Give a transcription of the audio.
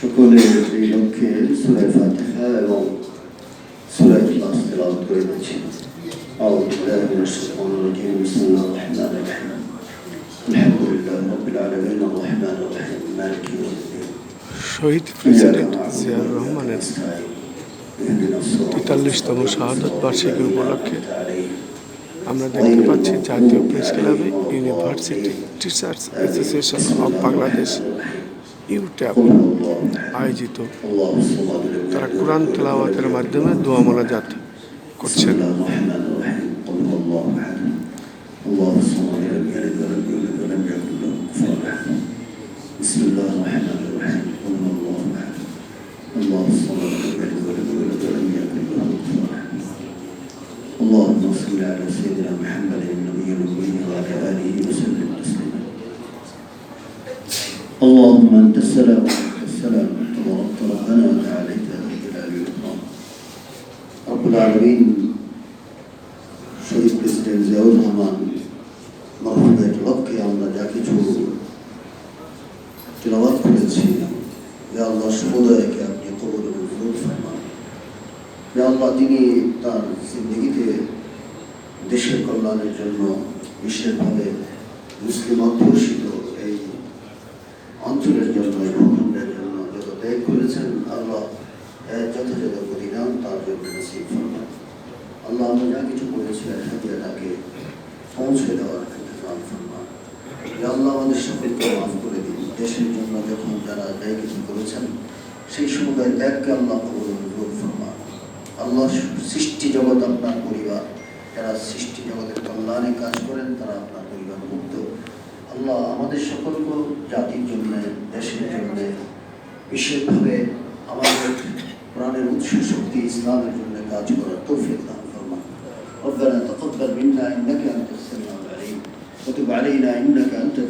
সকলে এই লক্ষ্যে সুরায় ফাতিহা এবং সুরায় ইখলাস তেলাওয়াত করে দিচ্ছি أعوذ بالله من الشيطان الرجيم بسم الله الرحمن الرحيم الحمد لله رب العالمين الرحمن الرحيم مالك يوم الدين শহীদ إياك প্রেসিডেন্ট نعبد জিয়াউর وإياك রহমানের نستعين اهدنا الصراط তেতাল্লিশতম শাহাদত বার্ষিকী উপলক্ষে المستقيم عليهم আমরা দেখতে পাচ্ছি জাতীয় প্রেস ক্লাবে university teachers association of Bangladesh ইউট্যাব قل هو الله أحد আয়োজিত الله الصمد لم তারা يلد কোরআন তেলাওয়াতের মাধ্যমে দোয়া মোনাজাত بسم করছেন الله الرحمن الرحيم قل هو اللهم انت السلام وانت السلام تباركت ربنا وتعاليت ذا الجلال والاكرام رب العالمين শহীদ প্রেসিডেন্ট জিয়াউর রহমান মরহুমের লক্ষ্যে আমরা যা কিছু তেলাওয়াত করেছি ইয়া আল্লাহ সমুদায়কে আপনি কবর মঞ্জুর ফরমান ইয়া আল্লাহ তিনি তার জিন্দগিতে দেশের কল্যাণের জন্য বিশেষভাবে মুসলিম অধ্যুষিত এই অঞ্চলের জন্য এই জন্য যত ত্যাগ করেছেন, আল্লাহ যথাযথ প্রতিদান তার জন্য নসিব ফরমান আল্লাহ আমরা যা কিছু আলহামদুলিল্লাহ তাকে পৌঁছে দেওয়ার ইন্তজাম ফরমান আল্লাহ, আমাদের সকলকে মাফ করে দিন। দেশের জন্য যখন যারা ব্যয় কিছু করেছেন, সেই সমুদায় ত্যাগকে আল্লাহ ফরমান আল্লাহ সৃষ্টি জগৎ আপনার পরিবার। যারা সৃষ্টি জগতের কল্যাণে কাজ করেন, তারা আপনার পরিবার মুক্ত। আল্লাহ, আমাদের সকলকে জাতির জন্য দেশের জন্য বিশেষভাবে আমাদের প্রাণের উৎস শক্তি ইসলামের জন্য কাজ করার তৌফিক দান ফরমান ربنا تقبل منا انك انت السميع العليم وتب علينا انك انت التواب الرحيم برحمتك